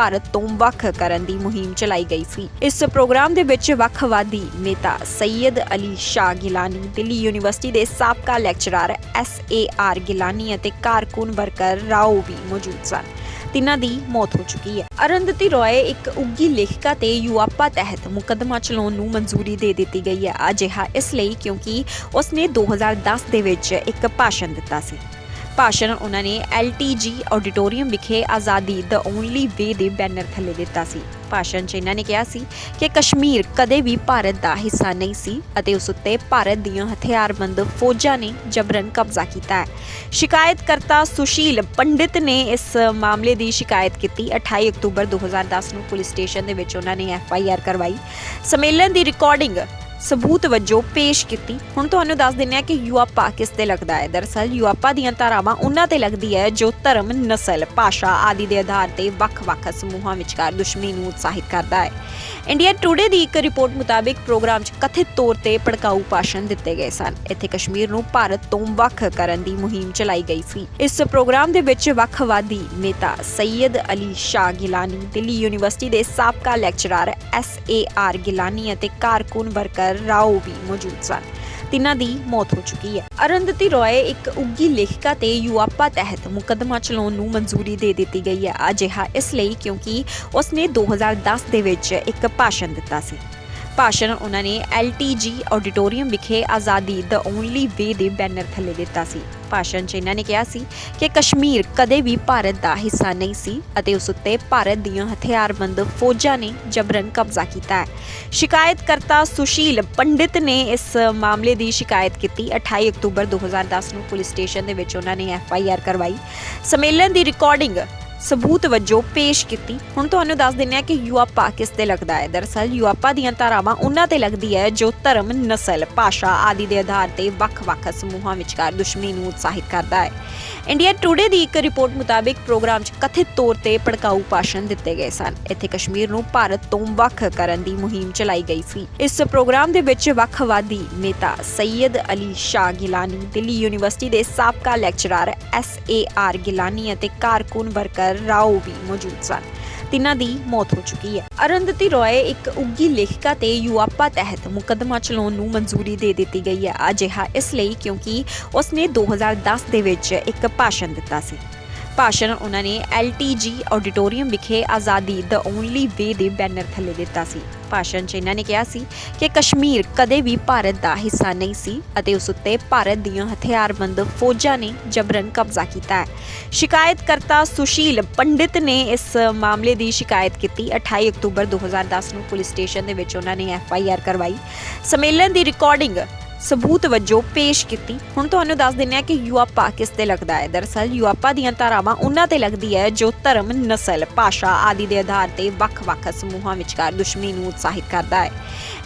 ਭਾਰਤ ਤੋਂ ਵੱਖ ਕਰਨ ਦੀ ਮੁਹਿੰਮ ਚਲਾਈ ਗਈ ਸੀ। ਇਸ ਪ੍ਰੋਗਰਾਮ ਦੇ ਵਿੱਚ ਵੱਖਵਾਦੀ ਨੇਤਾ ਸੈਯਦ ਅਲੀ ਸ਼ਾਹ ਗਿਲਾਨੀ, ਦਿੱਲੀ ਯੂਨੀਵਰਸਿਟੀ ਦੇ ਸਾਬਕਾ lecturer S A R Geelani ਅਤੇ ਕਾਰਕੁਨ ਵਰਕਰ ਰਾਓ ਵੀ ਮੌਜੂਦ ਸਨ। ਤਿੰਨਾਂ ਦੀ ਮੌਤ ਹੋ ਚੁੱਕੀ ਹੈ। ਅਰੰਧਤੀ ਰੋਏ ਇੱਕ ਉੱਗੀ ਲੇਖਿਕਾ ਤੇ ਯੂਆਪਾ ਤਹਿਤ ਮੁਕੱਦਮਾ ਚਲਾਉਣ ਨੂੰ ਮਨਜ਼ੂਰੀ ਦੇ ਦਿੱਤੀ ਗਈ ਹੈ। ਅਜਿਹਾ ਇਸ ਲਈ ਕਿਉਂਕਿ ਉਸਨੇ 2010 ਦੇ ਵਿੱਚ ਇੱਕ ਭਾਸ਼ਣ ਦਿੱਤਾ ਸੀ। ਭਾਸ਼ਣ ਉਹਨਾਂ ਨੇ LTG ਆਡੀਟੋਰੀਅਮ ਵਿਖੇ ਆਜ਼ਾਦੀ ਦ ਓਨਲੀ ਵੇ ਦੇ ਬੈਨਰ ਥੱਲੇ ਦਿੱਤਾ ਸੀ। ਭਾਸ਼ਣ 'ਚ ਇਹਨਾਂ ਨੇ ਕਿਹਾ ਸੀ ਕਿ ਕਸ਼ਮੀਰ ਕਦੇ ਵੀ ਭਾਰਤ ਦਾ ਹਿੱਸਾ ਨਹੀਂ ਸੀ ਅਤੇ ਉਸ ਉੱਤੇ ਭਾਰਤ ਦੀਆਂ ਹਥਿਆਰਬੰਦ ਫੌਜਾਂ ਨੇ ਜਬਰਨ ਕਬਜ਼ਾ ਕੀਤਾ ਹੈ। ਸ਼ਿਕਾਇਤਕਰਤਾ ਸੁਸ਼ੀਲ ਪੰਡਿਤ ਨੇ ਇਸ ਮਾਮਲੇ ਦੀ ਸ਼ਿਕਾਇਤ ਕੀਤੀ। 28 ਅਕਤੂਬਰ 2010 ਨੂੰ ਪੁਲਿਸ ਸਟੇਸ਼ਨ ਦੇ ਵਿੱਚ ਉਹਨਾਂ ਨੇ ਐਫ ਆਈ ਆਰ ਕਰਵਾਈ। ਸੰਮੇਲਨ ਦੀ ਰਿਕਾਰਡਿੰਗ ਸਬੂਤ ਵਜੋਂ ਪੇਸ਼ ਕੀਤੀ। ਹੁਣ ਤੁਹਾਨੂੰ ਦੱਸ ਦਿੰਨੇ ਆ ਕਿ ਯੂਆਪਾ ਕਿਸ ਤੇ ਲੱਗਦਾ ਹੈ। ਦਰਅਸਲ ਯੂਆਪਾ ਦੀਆਂ ਧਾਰਾਵਾਂ ਉਹਨਾਂ ਤੇ ਲੱਗਦੀ ਹੈ ਜੋ ਧਰਮ, ਨਸਲ, ਭਾਸ਼ਾ ਆਦਿ ਦੇ ਆਧਾਰ ਤੇ ਵੱਖ-ਵੱਖ ਸਮੂਹਾਂ ਵਿਚਕਾਰ ਦੁਸ਼ਮਣੀ ਨੂੰ ਉਤਸ਼ਾਹਿਤ ਕਰਦਾ ਹੈ। ਇੰਡੀਆ ਟੁਡੇ ਦੀ ਇੱਕ ਰਿਪੋਰਟ ਮੁਤਾਬਿਕ ਪ੍ਰੋਗਰਾਮ 'ਚ ਕਥਿਤ ਤੌਰ ਤੇ ਭੜਕਾਊ ਭਾਸ਼ਣ ਦਿੱਤੇ ਗਏ ਸਨ। ਇੱਥੇ ਕਸ਼ਮੀਰ ਨੂੰ ਭਾਰਤ ਤੋਂ ਵੱਖ ਕਰਨ ਦੀ ਮੁਹਿੰਮ ਚਲਾਈ ਗਈ ਸੀ। ਇਸ ਪ੍ਰੋਗਰਾਮ ਦੇ ਵਿੱਚ ਵੱਖਵਾਦੀ ਨੇਤਾ ਸੈਯਦ ਅਲੀ ਸ਼ਾਹ ਗਿਲਾਨੀ, ਦਿੱਲੀ ਯੂਨੀਵਰਸਿਟੀ ਦੇ ਸਾਬਕਾ lecturer S A R Geelani ਅਤੇ ਕਾਰਕੁਨ ਵਰਕਰ ਰਾਓ ਵੀ ਮੌਜੂਦ ਸਨ। ਤਿੰਨਾਂ ਦੀ ਮੌਤ ਹੋ ਚੁੱਕੀ ਹੈ। ਅਰੰਧਤੀ ਰੋਏ ਇੱਕ ਉੱਗੀ ਲੇਖਿਕਾ ਤੇ ਯੂਆਪਾ ਤਹਿਤ ਮੁਕੱਦਮਾ ਚਲਾਉਣ ਨੂੰ ਮਨਜ਼ੂਰੀ ਦੇ ਦਿੱਤੀ ਗਈ ਹੈ। ਅਜਿਹਾ ਇਸ ਲਈ ਕਿਉਂਕਿ ਉਸਨੇ 2010 ਦੇ ਵਿੱਚ ਇੱਕ ਭਾਸ਼ਣ ਦਿੱਤਾ ਸੀ। ਭਾਸ਼ਣ ਉਹਨਾਂ ਨੇ LTG ਆਡੀਟੋਰੀਅਮ ਵਿਖੇ ਆਜ਼ਾਦੀ ਦ ਓਨਲੀ ਵੇ ਦੇ ਬੈਨਰ ਥੱਲੇ ਦਿੱਤਾ ਸੀ। ਭਾਸ਼ਣ 'ਚ ਇਹਨਾਂ ਨੇ ਕਿਹਾ ਸੀ ਕਿ ਕਸ਼ਮੀਰ ਕਦੇ ਵੀ ਭਾਰਤ ਦਾ ਹਿੱਸਾ ਨਹੀਂ ਸੀ ਅਤੇ ਉਸ ਉੱਤੇ ਭਾਰਤ ਦੀਆਂ ਹਥਿਆਰਬੰਦ ਫੌਜਾਂ ਨੇ ਜਬਰਨ ਕਬਜ਼ਾ ਕੀਤਾ ਹੈ। ਸ਼ਿਕਾਇਤਕਰਤਾ ਸੁਸ਼ੀਲ ਪੰਡਿਤ ਨੇ ਇਸ ਮਾਮਲੇ ਦੀ ਸ਼ਿਕਾਇਤ ਕੀਤੀ। 28 ਅਕਤੂਬਰ 2010 ਨੂੰ ਪੁਲਿਸ ਸਟੇਸ਼ਨ ਦੇ ਵਿੱਚ ਉਹਨਾਂ ਨੇ ਐਫ ਆਈ ਆਰ ਕਰਵਾਈ। ਸੰਮੇਲਨ ਦੀ ਰਿਕਾਰਡਿੰਗ ਸਬੂਤ ਵਜੋਂ ਪੇਸ਼ ਕੀਤੀ। ਹੁਣ ਤੁਹਾਨੂੰ ਦੱਸ ਦਿੰਨੇ ਆ ਕਿ ਯੂਆਪਾ ਕਿਸ ਤੇ ਲੱਗਦਾ ਹੈ। ਦਰਅਸਲ ਯੂਆਪਾ ਦੀਆਂ ਧਾਰਾਵਾਂ ਉਹਨਾਂ ਤੇ ਲੱਗਦੀ ਹੈ ਜੋ ਧਰਮ, ਨਸਲ, ਭਾਸ਼ਾ ਆਦਿ ਦੇ ਆਧਾਰ ਤੇ ਵੱਖ-ਵੱਖ ਸਮੂਹਾਂ ਵਿਚਕਾਰ ਦੁਸ਼ਮਣੀ ਨੂੰ ਉਤਸ਼ਾਹਿਤ ਕਰਦਾ ਹੈ। ਇੰਡੀਆ ਟੁਡੇ ਦੀ ਇੱਕ ਰਿਪੋਰਟ ਮੁਤਾਬਿਕ ਪ੍ਰੋਗਰਾਮ 'ਚ ਕਥਿਤ ਤੌਰ ਤੇ ਭੜਕਾਊ ਭਾਸ਼ਣ ਦਿੱਤੇ ਗਏ ਸਨ। ਇੱਥੇ ਕਸ਼ਮੀਰ ਨੂੰ ਭਾਰਤ ਤੋਂ ਵੱਖ ਕਰਨ ਦੀ ਮੁਹਿੰਮ ਚਲਾਈ ਗਈ ਸੀ। ਇਸ ਪ੍ਰੋਗਰਾਮ ਦੇ ਵਿੱਚ ਵੱਖਵਾਦੀ ਨੇਤਾ ਸੈਯਦ ਅਲੀ ਸ਼ਾਹ ਗਿਲਾਨੀ, ਦਿੱਲੀ ਯੂਨੀਵਰਸਿਟੀ ਦੇ ਸਾਬਕਾ lecturer S A R Geelani ਅਤੇ ਕਾਰਕੁਨ ਵਰਕਰ ਰਾਓ ਵੀ ਮੌਜੂਦ ਸਨ। ਤਿੰਨਾਂ ਦੀ ਮੌਤ ਹੋ ਚੁੱਕੀ ਹੈ। ਅਰੰਧਤੀ ਰੋਏ ਇੱਕ ਉੱਗੀ ਲੇਖਿਕਾ ਤੇ ਯੂਆਪਾ ਤਹਿਤ ਮੁਕੱਦਮਾ ਚਲਾਉਣ ਨੂੰ ਮਨਜ਼ੂਰੀ ਦੇ ਦਿੱਤੀ ਗਈ ਹੈ। ਅਜਿਹਾ ਇਸ ਲਈ ਕਿਉਂਕਿ ਉਸਨੇ 2010 ਦੇ ਵਿੱਚ ਇੱਕ ਭਾਸ਼ਣ ਦਿੱਤਾ ਸੀ। ਭਾਸ਼ਣ ਉਹਨਾਂ ਨੇ LTG ਆਡੀਟੋਰੀਅਮ ਵਿਖੇ ਆਜ਼ਾਦੀ ਦ ਓਨਲੀ ਵੇ ਦੇ ਬੈਨਰ ਥੱਲੇ ਦਿੱਤਾ ਸੀ। ਭਾਸ਼ਣ 'ਚ ਇਹਨਾਂ ਨੇ ਕਿਹਾ ਸੀ ਕਿ ਕਸ਼ਮੀਰ ਕਦੇ ਵੀ ਭਾਰਤ ਦਾ ਹਿੱਸਾ ਨਹੀਂ ਸੀ ਅਤੇ ਉਸ ਉੱਤੇ ਭਾਰਤ ਦੀਆਂ ਹਥਿਆਰਬੰਦ ਫੌਜਾਂ ਨੇ ਜਬਰਨ ਕਬਜ਼ਾ ਕੀਤਾ ਹੈ। ਸ਼ਿਕਾਇਤਕਰਤਾ ਸੁਸ਼ੀਲ ਪੰਡਿਤ ਨੇ ਇਸ ਮਾਮਲੇ ਦੀ ਸ਼ਿਕਾਇਤ ਕੀਤੀ। 28 ਅਕਤੂਬਰ 2010 ਨੂੰ ਪੁਲਿਸ ਸਟੇਸ਼ਨ ਦੇ ਵਿੱਚ ਉਹਨਾਂ ਨੇ ਐਫ ਆਈ ਆਰ ਕਰਵਾਈ। ਸੰਮੇਲਨ ਦੀ ਰਿਕਾਰਡਿੰਗ ਸਬੂਤ ਵਜੋਂ ਪੇਸ਼ ਕੀਤੀ। ਹੁਣ ਤੁਹਾਨੂੰ ਦੱਸ ਦਿੰਨੇ ਆ ਕਿ ਯੂਆਪਾ ਕਿਸ ਤੇ ਲੱਗਦਾ ਹੈ। ਦਰਅਸਲ ਯੂਆਪਾ ਦੀਆਂ ਧਾਰਾਵਾਂ ਉਹਨਾਂ ਤੇ ਲੱਗਦੀ ਹੈ ਜੋ ਧਰਮ, ਨਸਲ, ਭਾਸ਼ਾ ਆਦਿ ਦੇ ਆਧਾਰ ਤੇ ਵੱਖ-ਵੱਖ ਸਮੂਹਾਂ ਵਿਚਕਾਰ ਦੁਸ਼ਮਣੀ ਨੂੰ ਉਤਸ਼ਾਹਿਤ ਕਰਦਾ ਹੈ।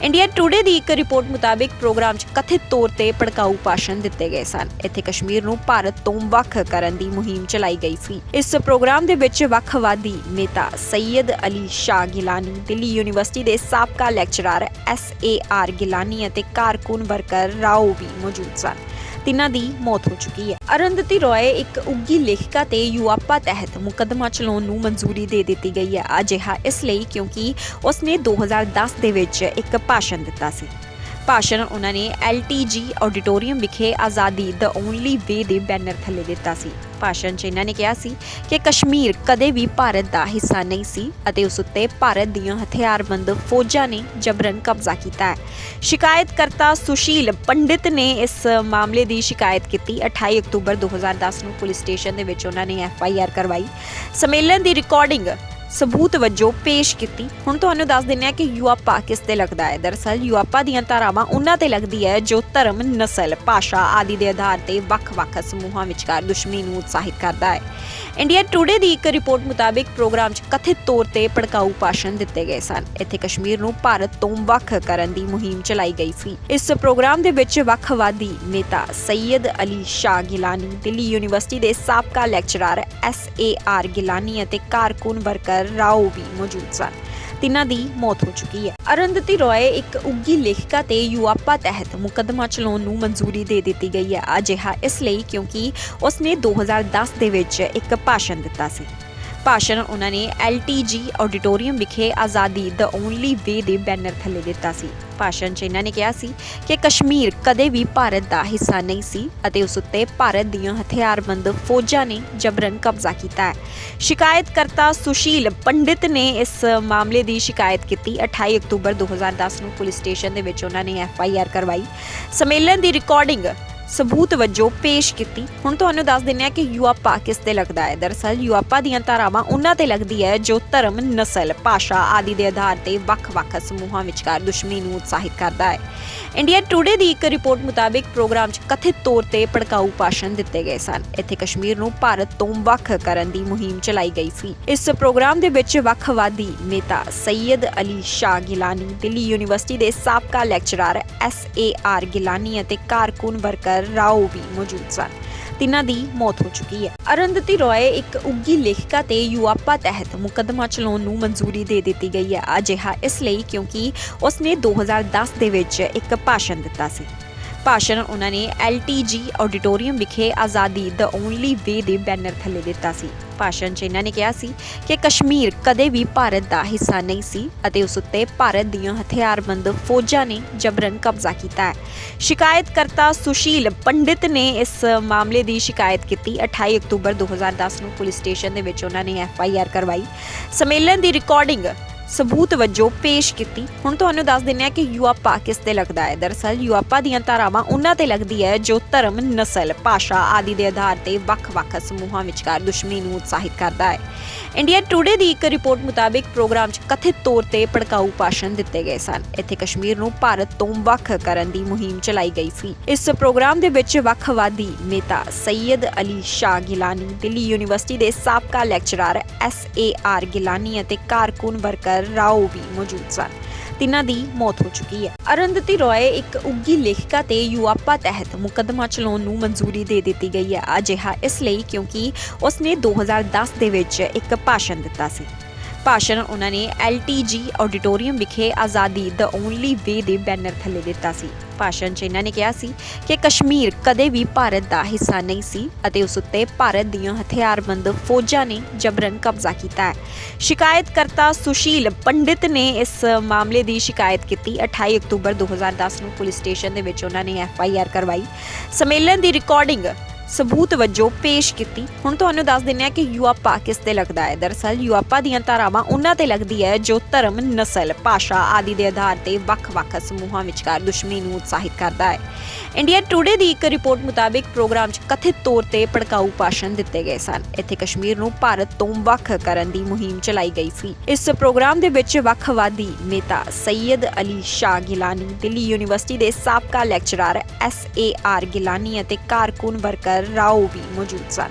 ਇੰਡੀਆ ਟੁਡੇ ਦੀ ਇੱਕ ਰਿਪੋਰਟ ਮੁਤਾਬਿਕ ਪ੍ਰੋਗਰਾਮ 'ਚ ਕਥਿਤ ਤੌਰ ਤੇ ਭੜਕਾਊ ਭਾਸ਼ਣ ਦਿੱਤੇ ਗਏ ਸਨ। ਇੱਥੇ ਕਸ਼ਮੀਰ ਨੂੰ ਭਾਰਤ ਤੋਂ ਵੱਖ ਕਰਨ ਦੀ ਮੁਹਿੰਮ ਚਲਾਈ ਗਈ ਸੀ। ਇਸ ਪ੍ਰੋਗਰਾਮ ਦੇ ਵਿੱਚ ਵੱਖਵਾਦੀ ਨੇਤਾ ਸੈਯਦ ਅਲੀ ਸ਼ਾਹ ਗਿਲਾਨੀ, ਦਿੱਲੀ ਯੂਨੀਵਰਸਿਟੀ ਦੇ ਸਾਬਕਾ lecturer S A R Geelani ਅਤੇ ਕਾਰਕੁਨ ਵਰਕਰ ਰਾਓ ਵੀ ਮੌਜੂਦ ਸਨ। ਤਿੰਨਾਂ ਦੀ ਮੌਤ ਹੋ ਚੁੱਕੀ ਹੈ। ਅਰੰਧਤੀ ਰੋਏ ਇੱਕ ਉੱਗੀ ਲੇਖਿਕਾ ਤੇ ਯੂਆਪਾ ਤਹਿਤ ਮੁਕੱਦਮਾ ਚਲਾਉਣ ਨੂੰ ਮਨਜ਼ੂਰੀ ਦੇ ਦਿੱਤੀ ਗਈ ਹੈ। ਅਜਿਹਾ ਇਸ ਲਈ ਕਿਉਂਕਿ ਉਸਨੇ 2010 ਦੇ ਵਿੱਚ ਇੱਕ ਭਾਸ਼ਣ ਦਿੱਤਾ ਸੀ। ਭਾਸ਼ਣ ਉਹਨਾਂ ਨੇ LTG ਆਡੀਟੋਰੀਅਮ ਵਿਖੇ ਆਜ਼ਾਦੀ ਦਾ ਓਨਲੀ ਵੇ ਦੇ ਬੈਨਰ ਥੱਲੇ ਦਿੱਤਾ ਸੀ। ਭਾਸ਼ਣ 'ਚ ਇਹਨਾਂ ਨੇ ਕਿਹਾ ਸੀ ਕਿ ਕਸ਼ਮੀਰ ਕਦੇ ਵੀ ਭਾਰਤ ਦਾ ਹਿੱਸਾ ਨਹੀਂ ਸੀ ਅਤੇ ਉਸ ਉੱਤੇ ਭਾਰਤ ਦੀਆਂ ਹਥਿਆਰਬੰਦ ਫੌਜਾਂ ਨੇ ਜਬਰਨ ਕਬਜ਼ਾ ਕੀਤਾ ਹੈ। ਸ਼ਿਕਾਇਤਕਰਤਾ ਸੁਸ਼ੀਲ ਪੰਡਿਤ ਨੇ ਇਸ ਮਾਮਲੇ ਦੀ ਸ਼ਿਕਾਇਤ ਕੀਤੀ। 28 ਅਕਤੂਬਰ 2010 ਨੂੰ ਪੁਲਿਸ ਸਟੇਸ਼ਨ ਦੇ ਵਿੱਚ ਉਹਨਾਂ ਨੇ ਐਫ ਆਈ ਆਰ ਕਰਵਾਈ। ਸੰਮੇਲਨ ਦੀ ਰਿਕਾਰਡਿੰਗ ਸਬੂਤ ਵਜੋਂ ਪੇਸ਼ ਕੀਤੀ। ਹੁਣ ਤੁਹਾਨੂੰ ਦੱਸ ਦਿੰਨੇ ਆ ਕਿ ਯੂਆਪਾ ਕਿਸ ਤੇ ਲੱਗਦਾ ਹੈ। ਦਰਅਸਲ ਯੂਆਪਾ ਦੀਆਂ ਧਾਰਾਵਾਂ ਉਹਨਾਂ ਤੇ ਲੱਗਦੀ ਹੈ ਜੋ ਧਰਮ, ਨਸਲ, ਭਾਸ਼ਾ ਆਦਿ ਦੇ ਆਧਾਰ ਤੇ ਵੱਖ-ਵੱਖ ਸਮੂਹਾਂ ਵਿਚਕਾਰ ਦੁਸ਼ਮਣੀ ਨੂੰ ਉਤਸ਼ਾਹਿਤ ਕਰਦਾ ਹੈ। ਇੰਡੀਆ ਟੁਡੇ ਦੀ ਇੱਕ ਰਿਪੋਰਟ ਮੁਤਾਬਿਕ ਪ੍ਰੋਗਰਾਮ 'ਚ ਕਥਿਤ ਤੌਰ ਤੇ ਭੜਕਾਊ ਭਾਸ਼ਣ ਦਿੱਤੇ ਗਏ ਸਨ। ਇੱਥੇ ਕਸ਼ਮੀਰ ਨੂੰ ਭਾਰਤ ਤੋਂ ਵੱਖ ਕਰਨ ਦੀ ਮੁਹਿੰਮ ਚਲਾਈ ਗਈ ਸੀ। ਇਸ ਪ੍ਰੋਗਰਾਮ ਦੇ ਵਿੱਚ ਵੱਖਵਾਦੀ ਨੇਤਾ ਸੈਯਦ ਅਲੀ ਸ਼ਾਹ ਗਿਲਾਨੀ, ਦਿੱਲੀ ਯੂਨੀਵਰਸਿਟੀ ਦੇ ਸਾਬਕਾ lecturer S A R Geelani ਅਤੇ ਕਾਰਕੁਨ ਵਰਕਰ ਰਾਓ ਵੀ ਮੌਜੂਦ ਸਨ। ਤਿੰਨਾਂ ਦੀ ਮੌਤ ਹੋ ਚੁੱਕੀ ਹੈ। ਅਰੰਧਤੀ ਰੋਏ ਇੱਕ ਉੱਗੀ ਲੇਖਿਕਾ ਤੇ ਯੂਆਪਾ ਤਹਿਤ ਮੁਕੱਦਮਾ ਚਲਾਉਣ ਨੂੰ ਮਨਜ਼ੂਰੀ ਦੇ ਦਿੱਤੀ ਗਈ ਹੈ। ਅਜਿਹਾ ਇਸ ਲਈ ਕਿਉਂਕਿ ਉਸਨੇ 2010 ਦੇ ਵਿੱਚ ਇੱਕ ਭਾਸ਼ਣ ਦਿੱਤਾ ਸੀ। ਭਾਸ਼ਣ ਉਹਨਾਂ ਨੇ LTG ਆਡੀਟੋਰੀਅਮ ਵਿਖੇ ਆਜ਼ਾਦੀ ਦ ਓਨਲੀ ਵੇ ਦੇ ਬੈਨਰ ਥੱਲੇ ਦਿੱਤਾ ਸੀ। ਭਾਸ਼ਣ 'ਚ ਇਹਨਾਂ ਨੇ ਕਿਹਾ ਸੀ ਕਿ ਕਸ਼ਮੀਰ ਕਦੇ ਵੀ ਭਾਰਤ ਦਾ ਹਿੱਸਾ ਨਹੀਂ ਸੀ ਅਤੇ ਉਸ ਉੱਤੇ ਭਾਰਤ ਦੀਆਂ ਹਥਿਆਰਬੰਦ ਫੌਜਾਂ ਨੇ ਜਬਰਨ ਕਬਜ਼ਾ ਕੀਤਾ ਹੈ। ਸ਼ਿਕਾਇਤਕਰਤਾ ਸੁਸ਼ੀਲ ਪੰਡਿਤ ਨੇ ਇਸ ਮਾਮਲੇ ਦੀ ਸ਼ਿਕਾਇਤ ਕੀਤੀ। 28 ਅਕਤੂਬਰ 2010 ਨੂੰ ਪੁਲਿਸ ਸਟੇਸ਼ਨ ਦੇ ਵਿੱਚ ਉਹਨਾਂ ਨੇ ਐਫ ਆਈ ਆਰ ਕਰਵਾਈ। ਸੰਮੇਲਨ ਦੀ ਰਿਕਾਰਡਿੰਗ ਸਬੂਤ ਵਜੋਂ ਪੇਸ਼ ਕੀਤੀ। ਹੁਣ ਤੁਹਾਨੂੰ ਦੱਸ ਦਿੰਨੇ ਆ ਕਿ ਯੂਆਪਾ ਕਿਸ ਤੇ ਲੱਗਦਾ ਹੈ। ਦਰਅਸਲ ਯੂਆਪਾ ਦੀਆਂ ਧਾਰਾਵਾਂ ਉਹਨਾਂ ਤੇ ਲੱਗਦੀ ਹੈ ਜੋ ਧਰਮ, ਨਸਲ, ਭਾਸ਼ਾ ਆਦਿ ਦੇ ਆਧਾਰ ਤੇ ਵੱਖ-ਵੱਖ ਸਮੂਹਾਂ ਵਿਚਕਾਰ ਦੁਸ਼ਮਣੀ ਨੂੰ ਉਤਸ਼ਾਹਿਤ ਕਰਦਾ ਹੈ। ਇੰਡੀਆ ਟੁਡੇ ਦੀ ਇੱਕ ਰਿਪੋਰਟ ਮੁਤਾਬਿਕ ਪ੍ਰੋਗਰਾਮ 'ਚ ਕਥਿਤ ਤੌਰ ਤੇ ਭੜਕਾਊ ਭਾਸ਼ਣ ਦਿੱਤੇ ਗਏ ਸਨ। ਇੱਥੇ ਕਸ਼ਮੀਰ ਨੂੰ ਭਾਰਤ ਤੋਂ ਵੱਖ ਕਰਨ ਦੀ ਮੁਹਿੰਮ ਚਲਾਈ ਗਈ ਸੀ। ਇਸ ਪ੍ਰੋਗਰਾਮ ਦੇ ਵਿੱਚ ਵੱਖਵਾਦੀ ਨੇਤਾ ਸੈਯਦ ਅਲੀ ਸ਼ਾਹ ਗਿਲਾਨੀ, ਦਿੱਲੀ ਯੂਨੀਵਰਸਿਟੀ ਦੇ ਸਾਬਕਾ lecturer S A R Geelani ਅਤੇ ਕਾਰਕੁਨ ਵਰਕਰ ਰਾਓ ਵੀ ਮੌਜੂਦ ਸਨ। ਤਿੰਨਾਂ ਦੀ ਮੌਤ ਹੋ ਚੁੱਕੀ ਹੈ। ਅਰੰਧਤੀ ਰੋਏ ਇੱਕ ਉੱਗੀ ਲੇਖਿਕਾ ਤੇ ਯੂਆਪਾ ਤਹਿਤ ਮੁਕੱਦਮਾ ਚਲਾਉਣ ਨੂੰ ਮਨਜ਼ੂਰੀ ਦੇ ਦਿੱਤੀ ਗਈ ਹੈ। ਅਜਿਹਾ ਇਸ ਲਈ ਕਿਉਂਕਿ ਉਸਨੇ 2010 ਦੇ ਵਿੱਚ ਇੱਕ ਭਾਸ਼ਣ ਦਿੱਤਾ ਸੀ। ਭਾਸ਼ਣ ਉਹਨਾਂ ਨੇ LTG ਆਡੀਟੋਰੀਅਮ ਵਿਖੇ ਆਜ਼ਾਦੀ ਦ ਓਨਲੀ ਵੇ ਦੇ ਬੈਨਰ ਥੱਲੇ ਦਿੱਤਾ ਸੀ। ਭਾਸ਼ਣ 'ਚ ਇਹਨਾਂ ਨੇ ਕਿਹਾ ਸੀ ਕਿ ਕਸ਼ਮੀਰ ਕਦੇ ਵੀ ਭਾਰਤ ਦਾ ਹਿੱਸਾ ਨਹੀਂ ਸੀ ਅਤੇ ਉਸ ਉੱਤੇ ਭਾਰਤ ਦੀਆਂ ਹਥਿਆਰਬੰਦ ਫੌਜਾਂ ਨੇ ਜਬਰਨ ਕਬਜ਼ਾ ਕੀਤਾ ਹੈ। ਸ਼ਿਕਾਇਤਕਰਤਾ ਸੁਸ਼ੀਲ ਪੰਡਿਤ ਨੇ ਇਸ ਮਾਮਲੇ ਦੀ ਸ਼ਿਕਾਇਤ ਕੀਤੀ। 28 ਅਕਤੂਬਰ 2010 ਨੂੰ ਪੁਲਿਸ ਸਟੇਸ਼ਨ ਦੇ ਵਿੱਚ ਉਹਨਾਂ ਨੇ ਐਫ ਆਈ ਆਰ ਕਰਵਾਈ। ਸੰਮੇਲਨ ਦੀ ਰਿਕਾਰਡਿੰਗ ਸਬੂਤ ਵਜੋਂ ਪੇਸ਼ ਕੀਤੀ। ਹੁਣ ਤੁਹਾਨੂੰ ਦੱਸ ਦਿੰਨੇ ਆ ਕਿ ਯੂਆਪਾ ਕਿਸ ਤੇ ਲੱਗਦਾ ਹੈ। ਦਰਅਸਲ ਯੂਆਪਾ ਦੀਆਂ ਧਾਰਾਵਾਂ ਉਹਨਾਂ ਤੇ ਲੱਗਦੀ ਹੈ ਜੋ ਧਰਮ, ਨਸਲ, ਭਾਸ਼ਾ ਆਦਿ ਦੇ ਆਧਾਰ ਤੇ ਵੱਖ-ਵੱਖ ਸਮੂਹਾਂ ਵਿਚਕਾਰ ਦੁਸ਼ਮਣੀ ਨੂੰ ਉਤਸ਼ਾਹਿਤ ਕਰਦਾ ਹੈ। ਇੰਡੀਆ ਟੁਡੇ ਦੀ ਇੱਕ ਰਿਪੋਰਟ ਮੁਤਾਬਿਕ ਪ੍ਰੋਗਰਾਮ 'ਚ ਕਥਿਤ ਤੌਰ ਤੇ ਭੜਕਾਊ ਭਾਸ਼ਣ ਦਿੱਤੇ ਗਏ ਸਨ। ਇੱਥੇ ਕਸ਼ਮੀਰ ਨੂੰ ਭਾਰਤ ਤੋਂ ਵੱਖ ਕਰਨ ਦੀ ਮੁਹਿੰਮ ਚਲਾਈ ਗਈ ਸੀ। ਇਸ ਪ੍ਰੋਗਰਾਮ ਦੇ ਵਿੱਚ ਵੱਖਵਾਦੀ ਨੇਤਾ ਸੈਯਦ ਅਲੀ ਸ਼ਾਹ ਗਿਲਾਨੀ, ਦਿੱਲੀ ਯੂਨੀਵਰਸਿਟੀ ਦੇ ਸਾਬਕਾ lecturer S A R Geelani ਅਤੇ ਕਾਰਕੁਨ ਵਰਕਰ ਰਾਓ ਵੀ ਮੌਜੂਦ ਸਨ। ਤਿੰਨਾਂ ਦੀ ਮੌਤ ਹੋ ਚੁੱਕੀ ਹੈ। ਅਰੰਧਤੀ ਰੋਏ ਇੱਕ ਉੱਗੀ ਲੇਖਿਕਾ ਤੇ ਯੂਆਪਾ ਤਹਿਤ ਮੁਕੱਦਮਾ ਚਲਾਉਣ ਨੂੰ ਮਨਜ਼ੂਰੀ ਦੇ ਦਿੱਤੀ ਗਈ ਹੈ। ਅਜਿਹਾ ਇਸ ਲਈ ਕਿਉਂਕਿ ਉਸਨੇ 2010 ਦੇ ਵਿੱਚ ਇੱਕ ਭਾਸ਼ਣ ਦਿੱਤਾ ਸੀ। ਭਾਸ਼ਣ ਉਹਨਾਂ ਨੇ LTG ਆਡੀਟੋਰੀਅਮ ਵਿਖੇ ਆਜ਼ਾਦੀ ਦ ਓਨਲੀ ਵੇ ਦੇ ਬੈਨਰ ਥੱਲੇ ਦਿੱਤਾ ਸੀ। ਭਾਸ਼ਣ 'ਚ ਇਹਨਾਂ ਨੇ ਕਿਹਾ ਸੀ ਕਿ ਕਸ਼ਮੀਰ ਕਦੇ ਵੀ ਭਾਰਤ ਦਾ ਹਿੱਸਾ ਨਹੀਂ ਸੀ ਅਤੇ ਉਸ ਉੱਤੇ ਭਾਰਤ ਦੀਆਂ ਹਥਿਆਰਬੰਦ ਫੌਜਾਂ ਨੇ ਜਬਰਨ ਕਬਜ਼ਾ ਕੀਤਾ ਹੈ। ਸ਼ਿਕਾਇਤਕਰਤਾ ਸੁਸ਼ੀਲ ਪੰਡਿਤ ਨੇ ਇਸ ਮਾਮਲੇ ਦੀ ਸ਼ਿਕਾਇਤ ਕੀਤੀ। 28 ਅਕਤੂਬਰ 2010 ਨੂੰ ਪੁਲਿਸ ਸਟੇਸ਼ਨ ਦੇ ਵਿੱਚ ਉਹਨਾਂ ਨੇ ਐਫ ਆਈ ਆਰ ਕਰਵਾਈ। ਸੰਮੇਲਨ ਦੀ ਰਿਕਾਰਡਿੰਗ ਸਬੂਤ ਵਜੋਂ ਪੇਸ਼ ਕੀਤੀ। ਹੁਣ ਤੁਹਾਨੂੰ ਦੱਸ ਦਿੰਨੇ ਆ ਕਿ ਯੂਆਪਾ ਕਿਸ ਤੇ ਲੱਗਦਾ ਹੈ। ਦਰਅਸਲ ਯੂਆਪਾ ਦੀਆਂ ਧਾਰਾਵਾਂ ਉਹਨਾਂ ਤੇ ਲੱਗਦੀ ਹੈ ਜੋ ਧਰਮ, ਨਸਲ, ਭਾਸ਼ਾ ਆਦਿ ਦੇ ਆਧਾਰ ਤੇ ਵੱਖ-ਵੱਖ ਸਮੂਹਾਂ ਵਿਚਕਾਰ ਦੁਸ਼ਮਣੀ ਨੂੰ ਉਤਸ਼ਾਹਿਤ ਕਰਦਾ ਹੈ। ਇੰਡੀਆ ਟੁਡੇ ਦੀ ਇੱਕ ਰਿਪੋਰਟ ਮੁਤਾਬਿਕ ਪ੍ਰੋਗਰਾਮ 'ਚ ਕਥਿਤ ਤੌਰ ਤੇ ਭੜਕਾਊ ਭਾਸ਼ਣ ਦਿੱਤੇ ਗਏ ਸਨ। ਇੱਥੇ ਕਸ਼ਮੀਰ ਨੂੰ ਭਾਰਤ ਤੋਂ ਵੱਖ ਕਰਨ ਦੀ ਮੁਹਿੰਮ ਚਲਾਈ ਗਈ ਸੀ। ਇਸ ਪ੍ਰੋਗਰਾਮ ਦੇ ਵਿੱਚ ਵੱਖਵਾਦੀ ਨੇਤਾ ਸੈਯਦ ਅਲੀ ਸ਼ਾਹ ਗਿਲਾਨੀ, ਦਿੱਲੀ ਯੂਨੀਵਰਸਿਟੀ ਦੇ ਸਾਬਕਾ lecturer S A R Geelani ਅਤੇ ਕਾਰਕੁਨ ਵਰਕਰ ਰਾਓ ਵੀ ਮੌਜੂਦ ਸਨ।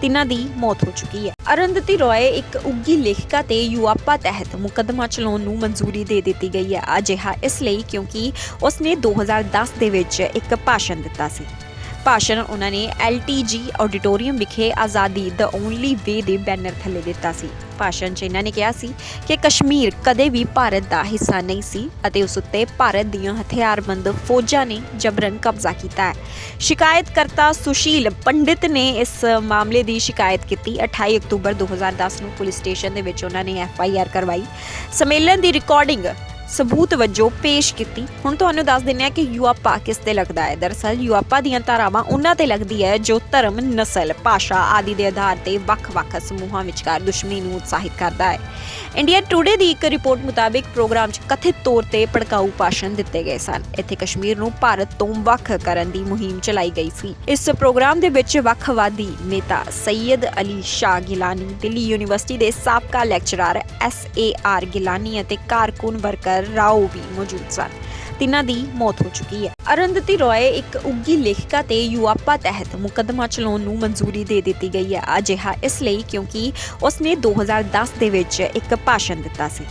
ਤਿੰਨਾਂ ਦੀ ਮੌਤ ਹੋ ਚੁੱਕੀ ਹੈ। ਅਰੰਧਤੀ ਰੋਏ ਇੱਕ ਉੱਗੀ ਲੇਖਿਕਾ ਤੇ ਯੂਆਪਾ ਤਹਿਤ ਮੁਕੱਦਮਾ ਚਲਾਉਣ ਨੂੰ ਮਨਜ਼ੂਰੀ ਦੇ ਦਿੱਤੀ ਗਈ ਹੈ। ਅਜਿਹਾ ਇਸ ਲਈ ਕਿਉਂਕਿ ਉਸਨੇ 2010 ਦੇ ਵਿੱਚ ਇੱਕ ਭਾਸ਼ਣ ਦਿੱਤਾ ਸੀ। ਭਾਸ਼ਣ ਉਹਨਾਂ ਨੇ LTG ਆਡੀਟੋਰੀਅਮ ਵਿਖੇ ਆਜ਼ਾਦੀ ਦਾ ਓਨਲੀ ਵੇ ਦੇ ਬੈਨਰ ਥੱਲੇ ਦਿੱਤਾ ਸੀ। ਭਾਸ਼ਣ 'ਚ ਇਹਨਾਂ ਨੇ ਕਿਹਾ ਸੀ ਕਿ ਕਸ਼ਮੀਰ ਕਦੇ ਵੀ ਭਾਰਤ ਦਾ ਹਿੱਸਾ ਨਹੀਂ ਸੀ ਅਤੇ ਉਸ ਉੱਤੇ ਭਾਰਤ ਦੀਆਂ ਹਥਿਆਰਬੰਦ ਫੌਜਾਂ ਨੇ ਜਬਰਨ ਕਬਜ਼ਾ ਕੀਤਾ ਹੈ। ਸ਼ਿਕਾਇਤਕਰਤਾ ਸੁਸ਼ੀਲ ਪੰਡਿਤ ਨੇ ਇਸ ਮਾਮਲੇ ਦੀ ਸ਼ਿਕਾਇਤ ਕੀਤੀ। 28 ਅਕਤੂਬਰ 2010 ਨੂੰ ਪੁਲਿਸ ਸਟੇਸ਼ਨ ਦੇ ਵਿੱਚ ਉਹਨਾਂ ਨੇ ਐਫ ਆਈ ਆਰ ਕਰਵਾਈ। ਸੰਮੇਲਨ ਦੀ ਰਿਕਾਰਡਿੰਗ ਸਬੂਤ ਵਜੋਂ ਪੇਸ਼ ਕੀਤੀ। ਹੁਣ ਤੁਹਾਨੂੰ ਦੱਸ ਦਿੰਨੇ ਆ ਕਿ ਯੂਆਪਾ ਕਿਸ ਤੇ ਲੱਗਦਾ ਹੈ। ਦਰਅਸਲ ਯੂਆਪਾ ਦੀਆਂ ਧਾਰਾਵਾਂ ਉਹਨਾਂ ਤੇ ਲੱਗਦੀ ਹੈ ਜੋ ਧਰਮ, ਨਸਲ, ਭਾਸ਼ਾ ਆਦਿ ਦੇ ਆਧਾਰ ਤੇ ਵੱਖ-ਵੱਖ ਸਮੂਹਾਂ ਵਿਚਕਾਰ ਦੁਸ਼ਮਣੀ ਨੂੰ ਉਤਸ਼ਾਹਿਤ ਕਰਦਾ ਹੈ। ਇੰਡੀਆ ਟੁਡੇ ਦੀ ਇੱਕ ਰਿਪੋਰਟ ਮੁਤਾਬਿਕ ਪ੍ਰੋਗਰਾਮ 'ਚ ਕਥਿਤ ਤੌਰ ਤੇ ਭੜਕਾਊ ਭਾਸ਼ਣ ਦਿੱਤੇ ਗਏ ਸਨ। ਇੱਥੇ ਕਸ਼ਮੀਰ ਨੂੰ ਭਾਰਤ ਤੋਂ ਵੱਖ ਕਰਨ ਦੀ ਮੁਹਿੰਮ ਚਲਾਈ ਗਈ ਸੀ। ਇਸ ਪ੍ਰੋਗਰਾਮ ਦੇ ਵਿੱਚ ਵੱਖਵਾਦੀ ਨੇਤਾ ਸੈਯਦ ਅਲੀ ਸ਼ਾਹ ਗਿਲਾਨੀ, ਦਿੱਲੀ ਯੂਨੀਵਰਸਿਟੀ ਦੇ ਸਾਬਕਾ lecturer S A R Geelani ਅਤੇ ਕਾਰਕੁਨ ਵਰਕਰ ਰਾਓ ਵੀ ਮੌਜੂਦ ਸਨ। ਤਿੰਨਾਂ ਦੀ ਮੌਤ ਹੋ ਚੁੱਕੀ ਹੈ। ਅਰੰਧਤੀ ਰੋਏ ਇੱਕ ਉੱਗੀ ਲੇਖਿਕਾ ਤੇ ਯੂਆਪਾ ਤਹਿਤ ਮੁਕੱਦਮਾ ਚਲਾਉਣ ਨੂੰ ਮਨਜ਼ੂਰੀ ਦੇ ਦਿੱਤੀ ਗਈ ਹੈ। ਅਜਿਹਾ ਇਸ ਲਈ ਕਿਉਂਕਿ ਉਸਨੇ 2010 ਦੇ ਵਿੱਚ ਇੱਕ ਭਾਸ਼ਣ ਦਿੱਤਾ ਸੀ।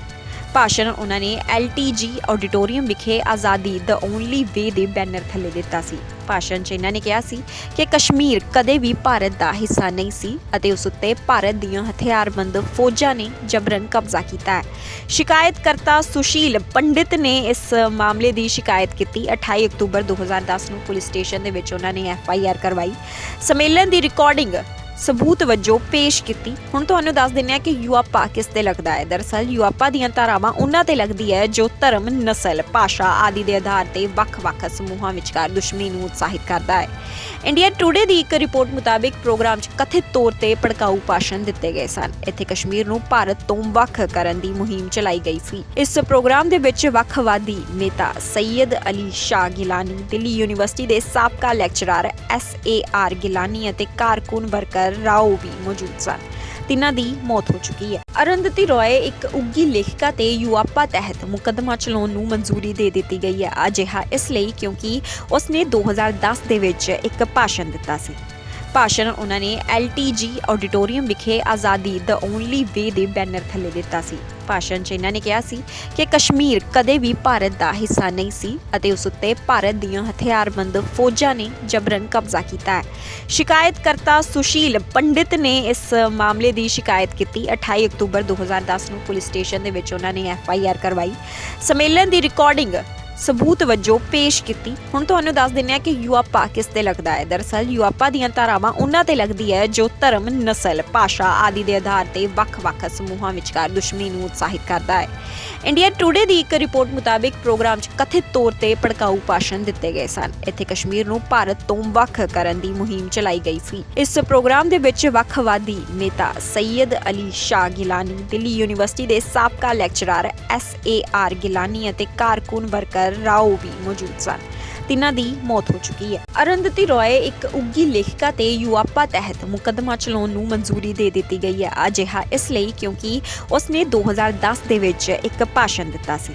ਭਾਸ਼ਣ ਉਹਨਾਂ ਨੇ LTG ਆਡੀਟੋਰੀਅਮ ਵਿਖੇ ਆਜ਼ਾਦੀ ਦ ਓਨਲੀ ਵੇ ਦੇ ਬੈਨਰ ਥੱਲੇ ਦਿੱਤਾ ਸੀ। ਭਾਸ਼ਣ 'ਚ ਇਹਨਾਂ ਨੇ ਕਿਹਾ ਸੀ ਕਿ ਕਸ਼ਮੀਰ ਕਦੇ ਵੀ ਭਾਰਤ ਦਾ ਹਿੱਸਾ ਨਹੀਂ ਸੀ ਅਤੇ ਉਸ ਉੱਤੇ ਭਾਰਤ ਦੀਆਂ ਹਥਿਆਰਬੰਦ ਫੌਜਾਂ ਨੇ ਜਬਰਨ ਕਬਜ਼ਾ ਕੀਤਾ ਹੈ। ਸ਼ਿਕਾਇਤਕਰਤਾ ਸੁਸ਼ੀਲ ਪੰਡਿਤ ਨੇ ਇਸ ਮਾਮਲੇ ਦੀ ਸ਼ਿਕਾਇਤ ਕੀਤੀ। 28 ਅਕਤੂਬਰ 2010 ਨੂੰ ਪੁਲਿਸ ਸਟੇਸ਼ਨ ਦੇ ਵਿੱਚ ਉਹਨਾਂ ਨੇ ਐਫ ਆਈ ਆਰ ਕਰਵਾਈ। ਸੰਮੇਲਨ ਦੀ ਰਿਕਾਰਡਿੰਗ ਸਬੂਤ ਵਜੋਂ ਪੇਸ਼ ਕੀਤੀ। ਹੁਣ ਤੁਹਾਨੂੰ ਦੱਸ ਦਿੰਨੇ ਆ ਕਿ ਯੂਆਪਾ ਕਿਸ ਤੇ ਲੱਗਦਾ ਹੈ। ਦਰਅਸਲ ਯੂਆਪਾ ਦੀਆਂ ਧਾਰਾਵਾਂ ਉਹਨਾਂ ਤੇ ਲੱਗਦੀ ਹੈ ਜੋ ਧਰਮ, ਨਸਲ, ਭਾਸ਼ਾ ਆਦਿ ਦੇ ਆਧਾਰ ਤੇ ਵੱਖ-ਵੱਖ ਸਮੂਹਾਂ ਵਿਚਕਾਰ ਦੁਸ਼ਮਣੀ ਨੂੰ ਉਤਸ਼ਾਹਿਤ ਕਰਦਾ ਹੈ। ਇੰਡੀਆ ਟੁਡੇ ਦੀ ਇੱਕ ਰਿਪੋਰਟ ਮੁਤਾਬਿਕ ਪ੍ਰੋਗਰਾਮ 'ਚ ਕਥਿਤ ਤੌਰ ਤੇ ਭੜਕਾਊ ਭਾਸ਼ਣ ਦਿੱਤੇ ਗਏ ਸਨ। ਇੱਥੇ ਕਸ਼ਮੀਰ ਨੂੰ ਭਾਰਤ ਤੋਂ ਵੱਖ ਕਰਨ ਦੀ ਮੁਹਿੰਮ ਚਲਾਈ ਗਈ ਸੀ। ਇਸ ਪ੍ਰੋਗਰਾਮ ਦੇ ਵਿੱਚ ਵੱਖਵਾਦੀ ਨੇਤਾ ਸੈਯਦ ਅਲੀ ਸ਼ਾਹ ਗਿਲਾਨੀ, ਦਿੱਲੀ ਯੂਨੀਵਰਸਿਟੀ ਦੇ ਸਾਬਕਾ lecturer S A R Geelani ਅਤੇ ਕਾਰਕੁਨ ਵਰਕਰ ਰਾਓ ਵੀ ਮੌਜੂਦ ਸਨ। ਤਿੰਨਾਂ ਦੀ ਮੌਤ ਹੋ ਚੁੱਕੀ ਹੈ। ਅਰੰਧਤੀ ਰੋਏ ਇੱਕ ਉੱਗੀ ਲੇਖਿਕਾ ਤੇ ਯੂਆਪਾ ਤਹਿਤ ਮੁਕੱਦਮਾ ਚਲਾਉਣ ਨੂੰ ਮਨਜ਼ੂਰੀ ਦੇ ਦਿੱਤੀ ਗਈ ਹੈ। ਅਜਿਹਾ ਇਸ ਲਈ ਕਿਉਂਕਿ ਉਸਨੇ 2010 ਦੇ ਵਿੱਚ ਇੱਕ ਭਾਸ਼ਣ ਦਿੱਤਾ ਸੀ। ਭਾਸ਼ਣ ਉਹਨਾਂ ਨੇ LTG ਆਡੀਟੋਰੀਅਮ ਵਿਖੇ ਆਜ਼ਾਦੀ ਦ ਓਨਲੀ ਵੇ ਦੇ ਬੈਨਰ ਥੱਲੇ ਦਿੱਤਾ ਸੀ। ਭਾਸ਼ਣ 'ਚ ਇਹਨਾਂ ਨੇ ਕਿਹਾ ਸੀ ਕਿ ਕਸ਼ਮੀਰ ਕਦੇ ਵੀ ਭਾਰਤ ਦਾ ਹਿੱਸਾ ਨਹੀਂ ਸੀ ਅਤੇ ਉਸ ਉੱਤੇ ਭਾਰਤ ਦੀਆਂ ਹਥਿਆਰਬੰਦ ਫੌਜਾਂ ਨੇ ਜਬਰਨ ਕਬਜ਼ਾ ਕੀਤਾ ਹੈ। ਸ਼ਿਕਾਇਤਕਰਤਾ ਸੁਸ਼ੀਲ ਪੰਡਿਤ ਨੇ ਇਸ ਮਾਮਲੇ ਦੀ ਸ਼ਿਕਾਇਤ ਕੀਤੀ। 28 ਅਕਤੂਬਰ 2010 ਨੂੰ ਪੁਲਿਸ ਸਟੇਸ਼ਨ ਦੇ ਵਿੱਚ ਉਹਨਾਂ ਨੇ ਐਫ ਆਈ ਆਰ ਕਰਵਾਈ। ਸੰਮੇਲਨ ਦੀ ਰਿਕਾਰਡਿੰਗ ਸਬੂਤ ਵਜੋਂ ਪੇਸ਼ ਕੀਤੀ। ਹੁਣ ਤੁਹਾਨੂੰ ਦੱਸ ਦਿੰਨੇ ਆ ਕਿ ਯੂਆਪਾ ਕਿਸ ਤੇ ਲੱਗਦਾ ਹੈ। ਦਰਅਸਲ ਯੂਆਪਾ ਦੀਆਂ ਧਾਰਾਵਾਂ ਉਹਨਾਂ ਤੇ ਲੱਗਦੀ ਹੈ ਜੋ ਧਰਮ, ਨਸਲ, ਭਾਸ਼ਾ ਆਦਿ ਦੇ ਆਧਾਰ ਤੇ ਵੱਖ-ਵੱਖ ਸਮੂਹਾਂ ਵਿਚਕਾਰ ਦੁਸ਼ਮਣੀ ਨੂੰ ਉਤਸ਼ਾਹਿਤ ਕਰਦਾ ਹੈ। ਇੰਡੀਆ ਟੁਡੇ ਦੀ ਇੱਕ ਰਿਪੋਰਟ ਮੁਤਾਬਿਕ ਪ੍ਰੋਗਰਾਮ 'ਚ ਕਥਿਤ ਤੌਰ ਤੇ ਭੜਕਾਊ ਭਾਸ਼ਣ ਦਿੱਤੇ ਗਏ ਸਨ। ਇੱਥੇ ਕਸ਼ਮੀਰ ਨੂੰ ਭਾਰਤ ਤੋਂ ਵੱਖ ਕਰਨ ਦੀ ਮੁਹਿੰਮ ਚਲਾਈ ਗਈ ਸੀ। ਇਸ ਪ੍ਰੋਗਰਾਮ ਦੇ ਵਿੱਚ ਵੱਖਵਾਦੀ ਨੇਤਾ ਸੈਯਦ ਅਲੀ ਸ਼ਾਹ ਗਿਲਾਨੀ, ਦਿੱਲੀ ਯੂਨੀਵਰਸਿਟੀ ਦੇ ਸਾਬਕਾ lecturer S A R Geelani ਅਤੇ ਕਾਰਕੁਨ ਵਰਕਰ ਰਾਓ ਵੀ ਮੌਜੂਦ ਸਨ। ਤਿੰਨਾਂ ਦੀ ਮੌਤ ਹੋ ਚੁੱਕੀ ਹੈ। ਅਰੰਧਤੀ ਰੋਏ ਇੱਕ ਉੱਗੀ ਲੇਖਿਕਾ ਤੇ ਯੂਆਪਾ ਤਹਿਤ ਮੁਕੱਦਮਾ ਚਲਾਉਣ ਨੂੰ ਮਨਜ਼ੂਰੀ ਦੇ ਦਿੱਤੀ ਗਈ ਹੈ। ਅਜਿਹਾ ਇਸ ਲਈ ਕਿਉਂਕਿ ਉਸਨੇ 2010 ਦੇ ਵਿੱਚ ਇੱਕ ਭਾਸ਼ਣ ਦਿੱਤਾ ਸੀ।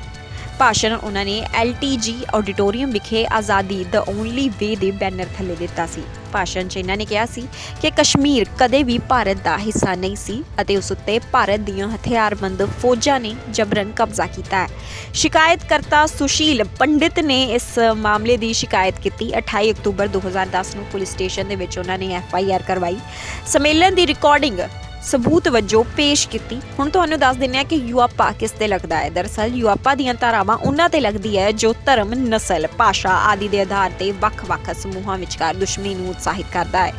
ਭਾਸ਼ਣ ਉਹਨਾਂ ਨੇ LTG ਆਡੀਟੋਰੀਅਮ ਵਿਖੇ ਆਜ਼ਾਦੀ ਦ ਓਨਲੀ ਵੇ ਦੇ ਬੈਨਰ ਥੱਲੇ ਦਿੱਤਾ ਸੀ। ਭਾਸ਼ਣ 'ਚ ਇਹਨਾਂ ਨੇ ਕਿਹਾ ਸੀ ਕਿ ਕਸ਼ਮੀਰ ਕਦੇ ਵੀ ਭਾਰਤ ਦਾ ਹਿੱਸਾ ਨਹੀਂ ਸੀ ਅਤੇ ਉਸ ਉੱਤੇ ਭਾਰਤ ਦੀਆਂ ਹਥਿਆਰਬੰਦ ਫੌਜਾਂ ਨੇ ਜਬਰਨ ਕਬਜ਼ਾ ਕੀਤਾ ਹੈ। ਸ਼ਿਕਾਇਤਕਰਤਾ ਸੁਸ਼ੀਲ ਪੰਡਿਤ ਨੇ ਇਸ ਮਾਮਲੇ ਦੀ ਸ਼ਿਕਾਇਤ ਕੀਤੀ। 28 ਅਕਤੂਬਰ 2010 ਨੂੰ ਪੁਲਿਸ ਸਟੇਸ਼ਨ ਦੇ ਵਿੱਚ ਉਹਨਾਂ ਨੇ ਐਫ ਆਈ ਆਰ ਕਰਵਾਈ। ਸੰਮੇਲਨ ਦੀ ਰਿਕਾਰਡਿੰਗ ਸਬੂਤ ਵਜੋਂ ਪੇਸ਼ ਕੀਤੀ। ਹੁਣ ਤੁਹਾਨੂੰ ਦੱਸ ਦਿੰਨੇ ਆ ਕਿ ਯੂਆਪਾ ਕਿਸ ਤੇ ਲੱਗਦਾ ਹੈ। ਦਰਅਸਲ ਯੂਆਪਾ ਦੀਆਂ ਧਾਰਾਵਾਂ ਉਹਨਾਂ ਤੇ ਲੱਗਦੀ ਹੈ ਜੋ ਧਰਮ, ਨਸਲ, ਭਾਸ਼ਾ ਆਦਿ ਦੇ ਆਧਾਰ ਤੇ ਵੱਖ-ਵੱਖ ਸਮੂਹਾਂ ਵਿਚਕਾਰ ਦੁਸ਼ਮਣੀ ਨੂੰ ਉਤਸ਼ਾਹਿਤ ਕਰਦਾ ਹੈ।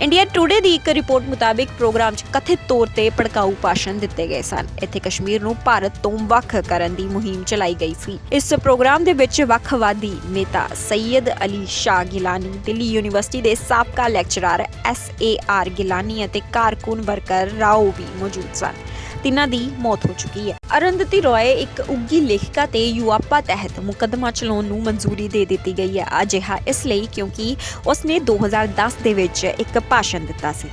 ਇੰਡੀਆ ਟੁਡੇ ਦੀ ਇੱਕ ਰਿਪੋਰਟ ਮੁਤਾਬਿਕ ਪ੍ਰੋਗਰਾਮ 'ਚ ਕਥਿਤ ਤੌਰ ਤੇ ਭੜਕਾਊ ਭਾਸ਼ਣ ਦਿੱਤੇ ਗਏ ਸਨ। ਇੱਥੇ ਕਸ਼ਮੀਰ ਨੂੰ ਭਾਰਤ ਤੋਂ ਵੱਖ ਕਰਨ ਦੀ ਮੁਹਿੰਮ ਚਲਾਈ ਗਈ ਸੀ। ਇਸ ਪ੍ਰੋਗਰਾਮ ਦੇ ਵਿੱਚ ਵੱਖਵਾਦੀ ਨੇਤਾ ਸੈਯਦ ਅਲੀ ਸ਼ਾਹ ਗਿਲਾਨੀ, ਦਿੱਲੀ ਯੂਨੀਵਰਸਿਟੀ ਦੇ ਸਾਬਕਾ lecturer S A R Geelani ਅਤੇ ਕਾਰਕੁਨ ਵਰਕਰ ਰਾਓ ਵੀ ਮੌਜੂਦ ਸਨ। ਤਿੰਨਾਂ ਦੀ ਮੌਤ ਹੋ ਚੁੱਕੀ ਹੈ। ਅਰੰਧਤੀ ਰੋਏ ਇੱਕ ਉੱਗੀ ਲੇਖਿਕਾ ਤੇ ਯੂਆਪਾ ਤਹਿਤ ਮੁਕੱਦਮਾ ਚਲਾਉਣ ਨੂੰ ਮਨਜ਼ੂਰੀ ਦੇ ਦਿੱਤੀ ਗਈ ਹੈ। ਅਜਿਹਾ ਇਸ ਲਈ ਕਿਉਂਕਿ ਉਸਨੇ 2010 ਦੇ ਵਿੱਚ ਇੱਕ ਭਾਸ਼ਣ ਦਿੱਤਾ ਸੀ।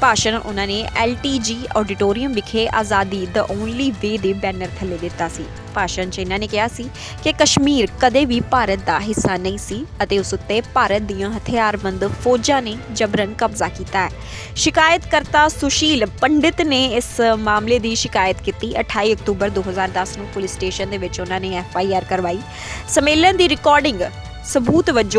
ਭਾਸ਼ਣ ਉਹਨਾਂ ਨੇ LTG ਆਡੀਟੋਰੀਅਮ ਵਿਖੇ ਆਜ਼ਾਦੀ ਦ ਓਨਲੀ ਵੇ ਦੇ ਬੈਨਰ ਥੱਲੇ ਦਿੱਤਾ ਸੀ। ਭਾਸ਼ਣ 'ਚ ਇਹਨਾਂ ਨੇ ਕਿਹਾ ਸੀ ਕਿ ਕਸ਼ਮੀਰ ਕਦੇ ਵੀ ਭਾਰਤ ਦਾ ਹਿੱਸਾ ਨਹੀਂ ਸੀ ਅਤੇ ਉਸ ਉੱਤੇ ਭਾਰਤ ਦੀਆਂ ਹਥਿਆਰਬੰਦ ਫੌਜਾਂ ਨੇ ਜਬਰਨ ਕਬਜ਼ਾ ਕੀਤਾ ਹੈ। ਸ਼ਿਕਾਇਤਕਰਤਾ ਸੁਸ਼ੀਲ ਪੰਡਿਤ ਨੇ ਇਸ ਮਾਮਲੇ ਦੀ ਸ਼ਿਕਾਇਤ ਕੀਤੀ। 28 ਅਕਤੂਬਰ 2010 ਨੂੰ ਪੁਲਿਸ ਸਟੇਸ਼ਨ ਦੇ ਵਿੱਚ ਉਹਨਾਂ ਨੇ ਐਫ ਆਈ ਆਰ ਕਰਵਾਈ। ਸੰਮੇਲਨ ਦੀ ਰਿਕਾਰਡਿੰਗ ਸਬੂਤ ਵਜੋਂ